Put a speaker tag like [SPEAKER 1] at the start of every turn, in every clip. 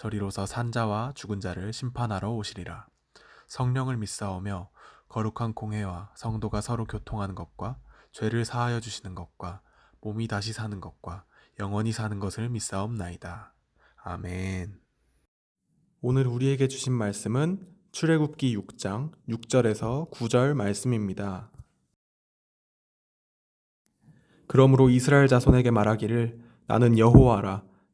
[SPEAKER 1] 저리로서 산자와 죽은 자를 심판하러 오시리라. 성령을 믿사오며 거룩한 공회와 성도가 서로 교통하는 것과 죄를 사하여 주시는 것과 몸이 다시 사는 것과 영원히 사는 것을 믿사옵나이다. 아멘. 오늘 우리에게 주신 말씀은 출애굽기 6장 6절에서 9절 말씀입니다. 그러므로 이스라엘 자손에게 말하기를 나는 여호와라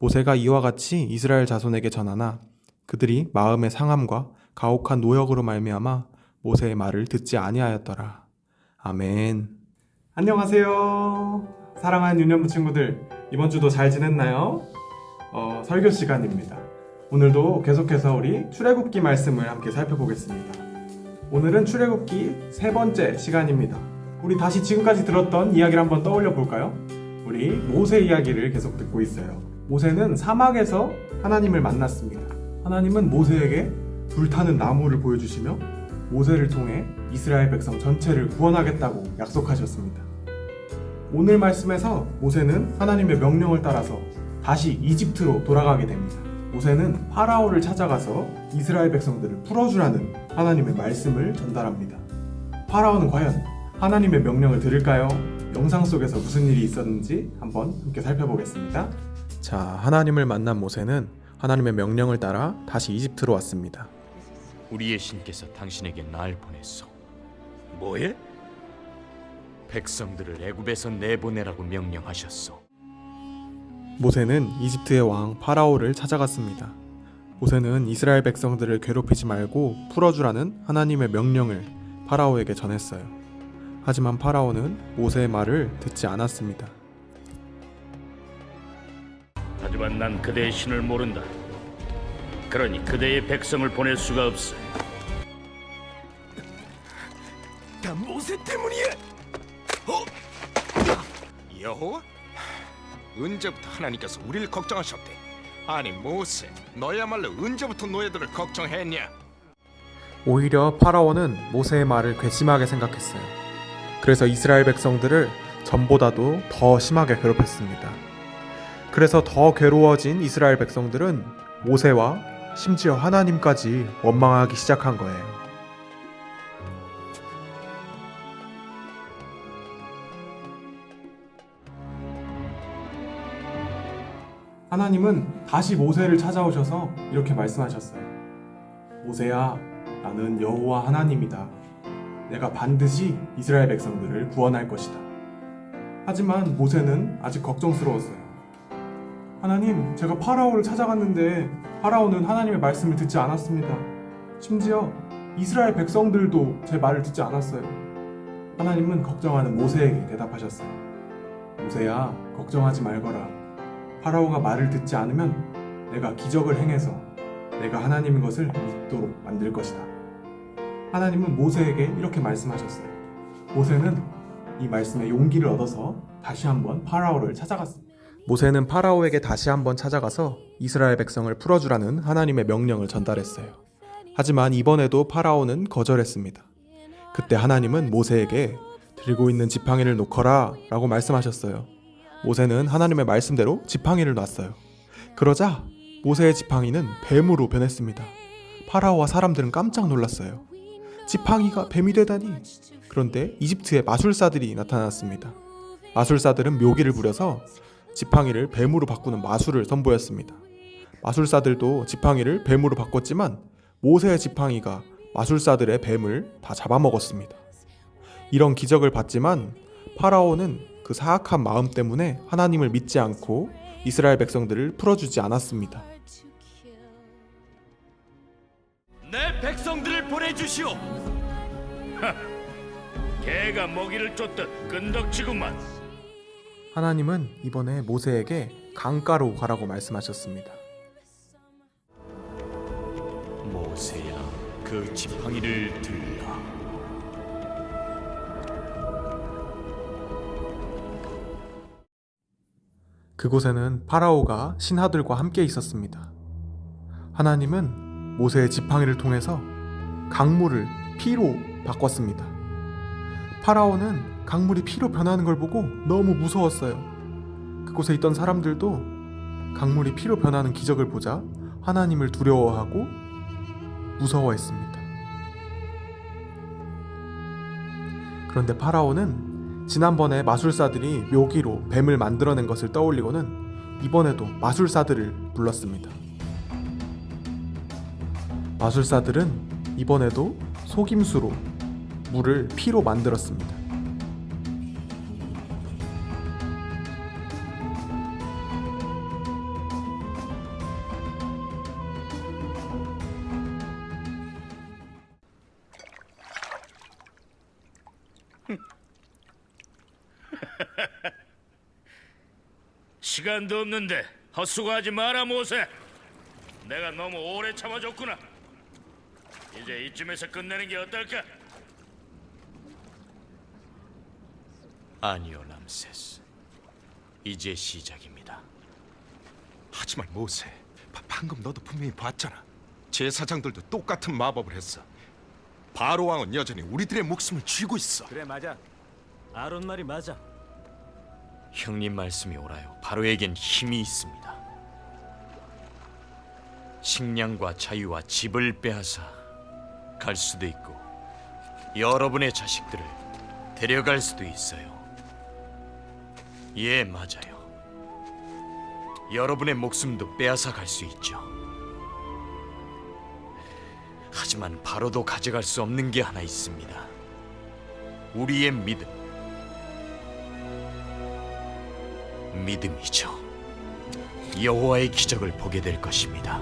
[SPEAKER 1] 모세가 이와 같이 이스라엘 자손에게 전하나 그들이 마음의 상함과 가혹한 노역으로 말미암아 모세의 말을 듣지 아니하였더라. 아멘. 안녕하세요. 사랑하는 유년부 친구들, 이번 주도 잘 지냈나요? 어, 설교 시간입니다. 오늘도 계속해서 우리 출애굽기 말씀을 함께 살펴보겠습니다. 오늘은 출애굽기 세 번째 시간입니다. 우리 다시 지금까지 들었던 이야기를 한번 떠올려 볼까요? 우리 모세 이야기를 계속 듣고 있어요. 모세는 사막에서 하나님을 만났습니다. 하나님은 모세에게 불타는 나무를 보여주시며 모세를 통해 이스라엘 백성 전체를 구원하겠다고 약속하셨습니다. 오늘 말씀에서 모세는 하나님의 명령을 따라서 다시 이집트로 돌아가게 됩니다. 모세는 파라오를 찾아가서 이스라엘 백성들을 풀어주라는 하나님의 말씀을 전달합니다. 파라오는 과연 하나님의 명령을 들을까요? 영상 속에서 무슨 일이 있었는지 한번 함께 살펴보겠습니다. 자, 하나님을 만난 모세는 하나님의 명령을 따라 다시 이집트로 왔습니다.
[SPEAKER 2] 우리의 신께서 당신에게 날 보냈소.
[SPEAKER 3] 뭐해?
[SPEAKER 2] 백성들을 애굽에서 내보내라고 명령하셨소.
[SPEAKER 1] 모세는 이집트의 왕 파라오를 찾아갔습니다. 모세는 이스라엘 백성들을 괴롭히지 말고 풀어주라는 하나님의 명령을 파라오에게 전했어요. 하지만 파라오는 모세의 말을 듣지 않았습니다.
[SPEAKER 3] 하지만 난 그대의 신을 모른다. 그러니 그대의 백성을 보낼 수가 없어.
[SPEAKER 4] 다 모세 때문이야. 어?
[SPEAKER 5] 여호와? 언제부터 하나님께서 우리를 걱정하셨대? 아니 모세, 너야말로 언제부터 노예들을 걱정했냐?
[SPEAKER 1] 오히려 파라오는 모세의 말을 괘씸하게 생각했어요. 그래서 이스라엘 백성들을 전보다도 더 심하게 괴롭혔습니다. 그래서 더 괴로워진 이스라엘 백성들은 모세와 심지어 하나님까지 원망하기 시작한 거예요. 하나님은 다시 모세를 찾아오셔서 이렇게 말씀하셨어요. 모세야, 나는 여호와 하나님이다. 내가 반드시 이스라엘 백성들을 구원할 것이다. 하지만 모세는 아직 걱정스러웠어요. 하나님, 제가 파라오를 찾아갔는데 파라오는 하나님의 말씀을 듣지 않았습니다. 심지어 이스라엘 백성들도 제 말을 듣지 않았어요. 하나님은 걱정하는 모세에게 대답하셨어요. 모세야, 걱정하지 말거라. 파라오가 말을 듣지 않으면 내가 기적을 행해서 내가 하나님인 것을 믿도록 만들 것이다. 하나님은 모세에게 이렇게 말씀하셨어요. 모세는 이 말씀에 용기를 얻어서 다시 한번 파라오를 찾아갔습니다. 모세는 파라오에게 다시 한번 찾아가서 이스라엘 백성을 풀어주라는 하나님의 명령을 전달했어요. 하지만 이번에도 파라오는 거절했습니다. 그때 하나님은 모세에게 들고 있는 지팡이를 놓거라 라고 말씀하셨어요. 모세는 하나님의 말씀대로 지팡이를 놨어요. 그러자 모세의 지팡이는 뱀으로 변했습니다. 파라오와 사람들은 깜짝 놀랐어요. 지팡이가 뱀이 되다니. 그런데 이집트의 마술사들이 나타났습니다. 마술사들은 묘기를 부려서 지팡이를 뱀으로 바꾸는 마술을 선보였습니다. 마술사들도 지팡이를 뱀으로 바꿨지만 모세의 지팡이가 마술사들의 뱀을 다 잡아먹었습니다. 이런 기적을 봤지만 파라오는 그 사악한 마음 때문에 하나님을 믿지 않고 이스라엘 백성들을 풀어주지 않았습니다.
[SPEAKER 4] 내 백성들을 보내주시오.
[SPEAKER 3] 개가 먹이를 쫓듯 끈덕지구만.
[SPEAKER 1] 하나님은 이번에 모세에게 강가로 가라고 말씀하셨습니다.
[SPEAKER 2] 모세야 그 지팡이를 들라
[SPEAKER 1] 그곳에는 파라오가 신하들과 함께 있었습니다. 하나님은 모세의 지팡이를 통해서 강물을 피로 바꿨습니다. 파라오는 강물이 피로 변하는 걸 보고 너무 무서웠어요. 그곳에 있던 사람들도 강물이 피로 변하는 기적을 보자 하나님을 두려워하고 무서워했습니다. 그런데 파라오는 지난번에 마술사들이 묘기로 뱀을 만들어낸 것을 떠올리고는 이번에도 마술사들을 불렀습니다. 마술사들은 이번에도 속임수로 물을 피로 만들었습니다.
[SPEAKER 3] 시간도 없는데 헛수고하지 마라 모세. 내가 너무 오래 참아줬구나. 이제 이쯤에서 끝내는 게 어떨까?
[SPEAKER 2] 아니요 람세스 이제 시작입니다
[SPEAKER 5] 하지만 모세, 바- 방금 너도 분명히 봤잖아. 제사장들도 똑같은 마법을 했어. 바로 왕은 여전히 우리들의 목숨을 쥐고 있어.
[SPEAKER 4] 그래 맞아. 아론 말이 맞아.
[SPEAKER 2] 형님 말씀이 옳아요. 바로에겐 힘이 있습니다. 식량과 자유와 집을 빼앗아 갈 수도 있고 여러분의 자식들을 데려갈 수도 있어요. 예 맞아요. 여러분의 목숨도 빼앗아 갈 수 있죠. 하지만 바로도 가져갈 수 없는 게 하나 있습니다. 우리의 믿음 믿음이죠. 여호와의 기적을 보게 될 것입니다.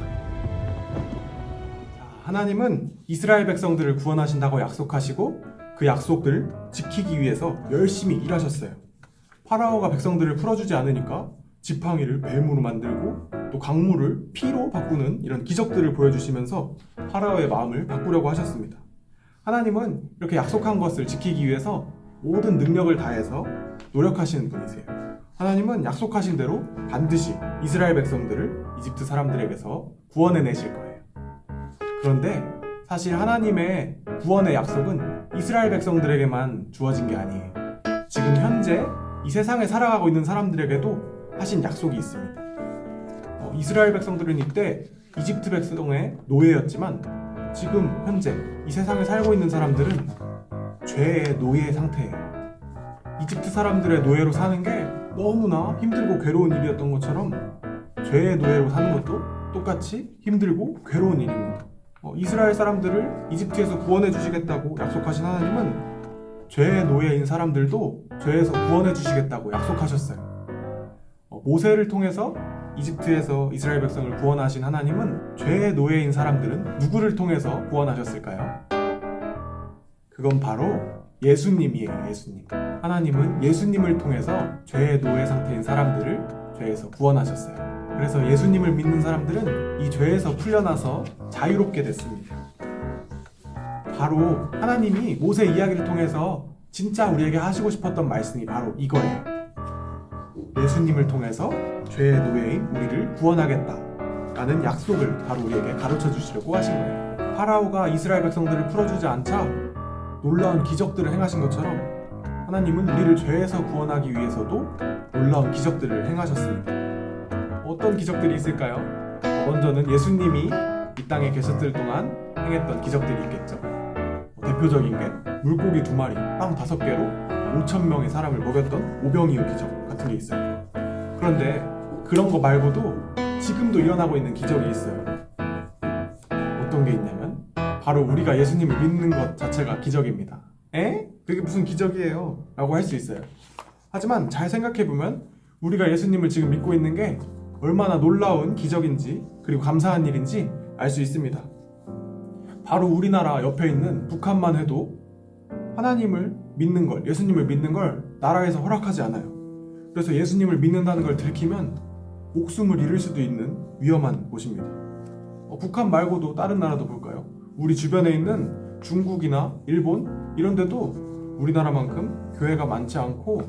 [SPEAKER 1] 하나님은 이스라엘 백성들을 구원하신다고 약속하시고 그 약속을 지키기 위해서 열심히 일하셨어요. 파라오가 백성들을 풀어주지 않으니까 지팡이를 뱀으로 만들고 또 강물을 피로 바꾸는 이런 기적들을 보여주시면서 파라오의 마음을 바꾸려고 하셨습니다. 하나님은 이렇게 약속한 것을 지키기 위해서 모든 능력을 다해서 노력하시는 분이세요. 하나님은 약속하신 대로 반드시 이스라엘 백성들을 이집트 사람들에게서 구원해내실 거예요. 그런데 사실 하나님의 구원의 약속은 이스라엘 백성들에게만 주어진 게 아니에요. 지금 현재 이 세상에 살아가고 있는 사람들에게도 하신 약속이 있습니다. 어, 이스라엘 백성들은 이때 이집트 백성의 노예였지만 지금 현재 이 세상에 살고 있는 사람들은 죄의 노예 상태예요. 이집트 사람들의 노예로 사는 게 너무나 힘들고 괴로운 일이었던 것처럼 죄의 노예로 사는 것도 똑같이 힘들고 괴로운 일입니다. 어, 이스라엘 사람들을 이집트에서 구원해 주시겠다고 약속하신 하나님은 죄의 노예인 사람들도 죄에서 구원해 주시겠다고 약속하셨어요. 어, 모세를 통해서 이집트에서 이스라엘 백성을 구원하신 하나님은 죄의 노예인 사람들은 누구를 통해서 구원하셨을까요? 그건 바로 예수님이에요, 예수님. 하나님은 예수님을 통해서 죄의 노예 상태인 사람들을 죄에서 구원하셨어요. 그래서 예수님을 믿는 사람들은 이 죄에서 풀려나서 자유롭게 됐습니다. 바로 하나님이 모세 이야기를 통해서 진짜 우리에게 하시고 싶었던 말씀이 바로 이거예요. 예수님을 통해서 죄의 노예인 우리를 구원하겠다. 라는 약속을 바로 우리에게 가르쳐 주시려고 하신 거예요. 파라오가 이스라엘 백성들을 풀어주지 않자 놀라운 기적들을 행하신 것처럼 하나님은 우리를 죄에서 구원하기 위해서도 놀라운 기적들을 행하셨습니다. 어떤 기적들이 있을까요? 먼저는 예수님이 이 땅에 계셨을 동안 행했던 기적들이 있겠죠. 뭐 대표적인 게 물고기 두 마리, 빵 다섯 개로 5천 명의 사람을 먹였던 오병이어 기적 같은 게 있어요. 그런데 그런 거 말고도 지금도 일어나고 있는 기적이 있어요. 어떤 게 있냐면 바로 우리가 예수님을 믿는 것 자체가 기적입니다. 에? 그게 무슨 기적이에요? 라고 할 수 있어요. 하지만 잘 생각해보면 우리가 예수님을 지금 믿고 있는 게 얼마나 놀라운 기적인지 그리고 감사한 일인지 알 수 있습니다. 바로 우리나라 옆에 있는 북한만 해도 하나님을 믿는 걸, 예수님을 믿는 걸 나라에서 허락하지 않아요. 그래서 예수님을 믿는다는 걸 들키면 목숨을 잃을 수도 있는 위험한 곳입니다. 어, 북한 말고도 다른 나라도 볼까요? 우리 주변에 있는 중국이나 일본 이런 데도 우리나라만큼 교회가 많지 않고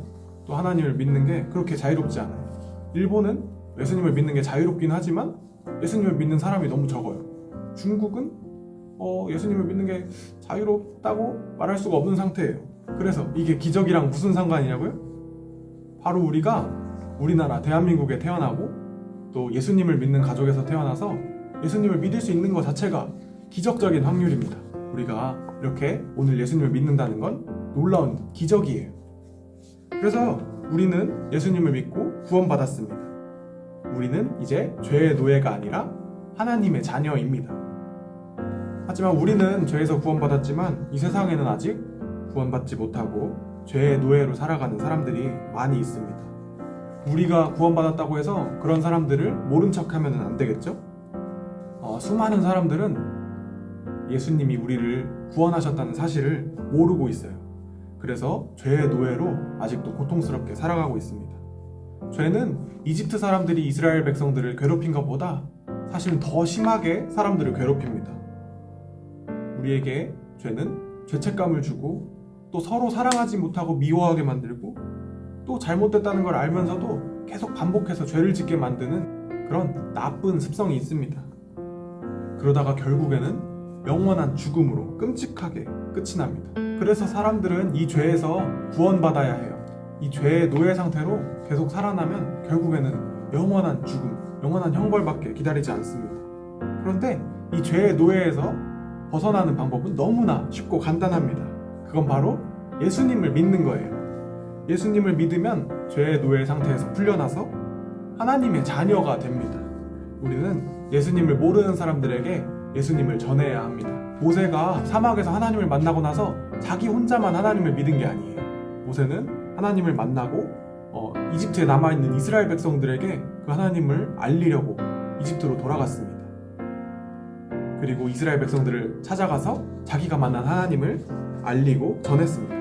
[SPEAKER 1] 또 하나님을 믿는 게 그렇게 자유롭지 않아요. 일본은 예수님을 믿는 게 자유롭긴 하지만 예수님을 믿는 사람이 너무 적어요. 중국은 어, 예수님을 믿는 게 자유롭다고 말할 수가 없는 상태예요. 그래서 이게 기적이랑 무슨 상관이냐고요? 바로 우리가 우리나라 대한민국에 태어나고 또 예수님을 믿는 가족에서 태어나서 예수님을 믿을 수 있는 것 자체가 기적적인 확률입니다. 우리가 이렇게 오늘 예수님을 믿는다는 건 놀라운 기적이에요. 그래서 우리는 예수님을 믿고 구원받았습니다. 우리는 이제 죄의 노예가 아니라 하나님의 자녀입니다. 하지만 우리는 죄에서 구원받았지만 이 세상에는 아직 구원받지 못하고 죄의 노예로 살아가는 사람들이 많이 있습니다. 우리가 구원받았다고 해서 그런 사람들을 모른 척 하면 안 되겠죠? 어, 수많은 사람들은 예수님이 우리를 구원하셨다는 사실을 모르고 있어요. 그래서 죄의 노예로 아직도 고통스럽게 살아가고 있습니다. 죄는 이집트 사람들이 이스라엘 백성들을 괴롭힌 것보다 사실은 더 심하게 사람들을 괴롭힙니다. 우리에게 죄는 죄책감을 주고 또 서로 사랑하지 못하고 미워하게 만들고 또 잘못됐다는 걸 알면서도 계속 반복해서 죄를 짓게 만드는 그런 나쁜 습성이 있습니다. 그러다가 결국에는 영원한 죽음으로 끔찍하게 끝이 납니다. 그래서 사람들은 이 죄에서 구원받아야 해요. 이 죄의 노예 상태로 계속 살아나면 결국에는 영원한 죽음, 영원한 형벌밖에 기다리지 않습니다. 그런데 이 죄의 노예에서 벗어나는 방법은 너무나 쉽고 간단합니다. 그건 바로 예수님을 믿는 거예요. 예수님을 믿으면 죄의 노예 상태에서 풀려나서 하나님의 자녀가 됩니다. 우리는 예수님을 모르는 사람들에게 예수님을 전해야 합니다. 모세가 사막에서 하나님을 만나고 나서 자기 혼자만 하나님을 믿은 게 아니에요. 모세는 하나님을 만나고 어, 이집트에 남아있는 이스라엘 백성들에게 그 하나님을 알리려고 이집트로 돌아갔습니다. 그리고 이스라엘 백성들을 찾아가서 자기가 만난 하나님을 알리고 전했습니다.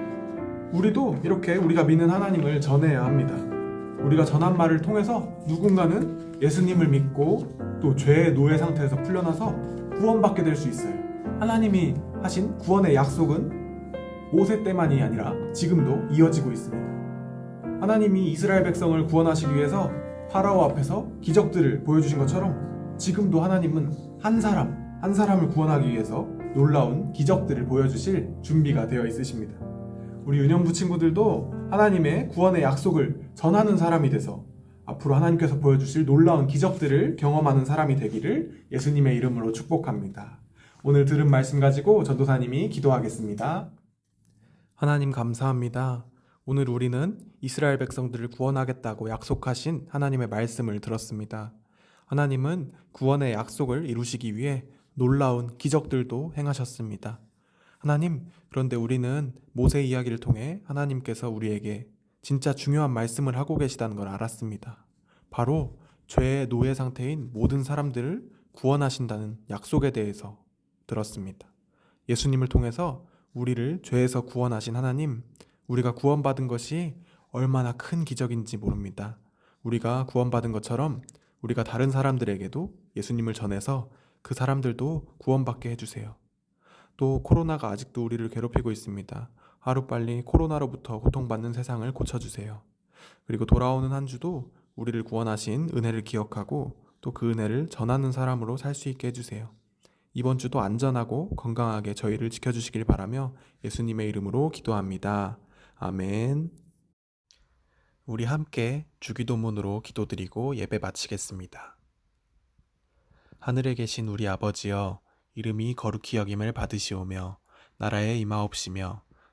[SPEAKER 1] 우리도 이렇게 우리가 믿는 하나님을 전해야 합니다. 우리가 전한 말을 통해서 누군가는 예수님을 믿고 또 죄의 노예 상태에서 풀려나서 구원받게 될 수 있어요. 하나님이 하신 구원의 약속은 모세 때만이 아니라 지금도 이어지고 있습니다. 하나님이 이스라엘 백성을 구원하시기 위해서 파라오 앞에서 기적들을 보여주신 것처럼 지금도 하나님은 한 사람, 한 사람을 구원하기 위해서 놀라운 기적들을 보여주실 준비가 되어 있으십니다. 우리 유년부 친구들도 하나님의 구원의 약속을 전하는 사람이 돼서 앞으로 하나님께서 보여주실 놀라운 기적들을 경험하는 사람이 되기를 예수님의 이름으로 축복합니다. 오늘 들은 말씀 가지고 전도사님이 기도하겠습니다. 하나님 감사합니다. 오늘 우리는 이스라엘 백성들을 구원하겠다고 약속하신 하나님의 말씀을 들었습니다. 하나님은 구원의 약속을 이루시기 위해 놀라운 기적들도 행하셨습니다. 하나님, 그런데 우리는 모세 이야기를 통해 하나님께서 우리에게 진짜 중요한 말씀을 하고 계시다는 걸 알았습니다. 바로 죄의 노예 상태인 모든 사람들을 구원하신다는 약속에 대해서 들었습니다. 예수님을 통해서 우리를 죄에서 구원하신 하나님, 우리가 구원받은 것이 얼마나 큰 기적인지 모릅니다. 우리가 구원받은 것처럼 우리가 다른 사람들에게도 예수님을 전해서 그 사람들도 구원받게 해주세요. 또 코로나가 아직도 우리를 괴롭히고 있습니다. 하루빨리 코로나로부터 고통받는 세상을 고쳐주세요. 그리고 돌아오는 한 주도 우리를 구원하신 은혜를 기억하고 또 그 은혜를 전하는 사람으로 살 수 있게 해주세요. 이번 주도 안전하고 건강하게 저희를 지켜주시길 바라며 예수님의 이름으로 기도합니다. 아멘. 우리 함께 주기도문으로 기도드리고 예배 마치겠습니다. 하늘에 계신 우리 아버지여 이름이 거룩히 여김을 받으시오며 나라에 임하옵시며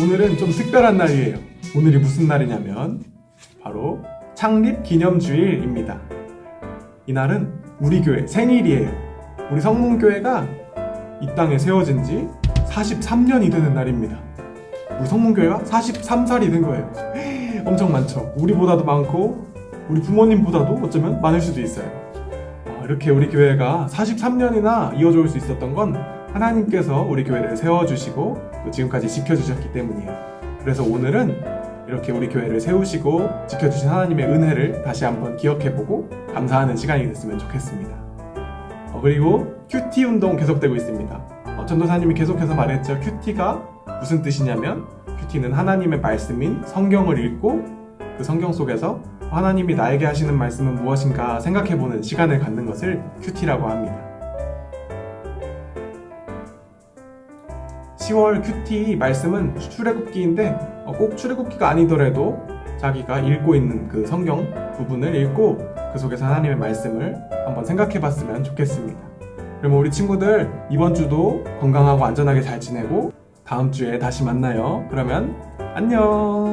[SPEAKER 1] 오늘은 좀 특별한 날이에요. 오늘이 무슨 날이냐면 바로 창립 기념주일입니다. 이날은 우리 교회 생일이에요. 우리 성문교회가 이 땅에 세워진 지 43년이 되는 날입니다. 우리 성문교회가 43살이 된 거예요. 엄청 많죠. 우리보다도 많고 우리 부모님보다도 어쩌면 많을 수도 있어요. 아, 이렇게 우리 교회가 43년이나 이어져 올 수 있었던 건 하나님께서 우리 교회를 세워주시고 또 지금까지 지켜주셨기 때문이에요. 그래서 오늘은 이렇게 우리 교회를 세우시고 지켜주신 하나님의 은혜를 다시 한번 기억해보고 감사하는 시간이 됐으면 좋겠습니다. 어, 그리고 큐티 운동 계속되고 있습니다. 어, 전도사님이 계속해서 말했죠. 큐티가 무슨 뜻이냐면 큐티는 하나님의 말씀인 성경을 읽고 그 성경 속에서 하나님이 나에게 하시는 말씀은 무엇인가 생각해보는 시간을 갖는 것을 큐티라고 합니다. 10월 큐티 말씀은 출애굽기인데 어, 꼭 출애굽기가 아니더라도 자기가 읽고 있는 그 성경 부분을 읽고 그 속에서 하나님의 말씀을 한번 생각해 봤으면 좋겠습니다. 그러면 우리 친구들 이번 주도 건강하고 안전하게 잘 지내고 다음 주에 다시 만나요. 그러면 안녕!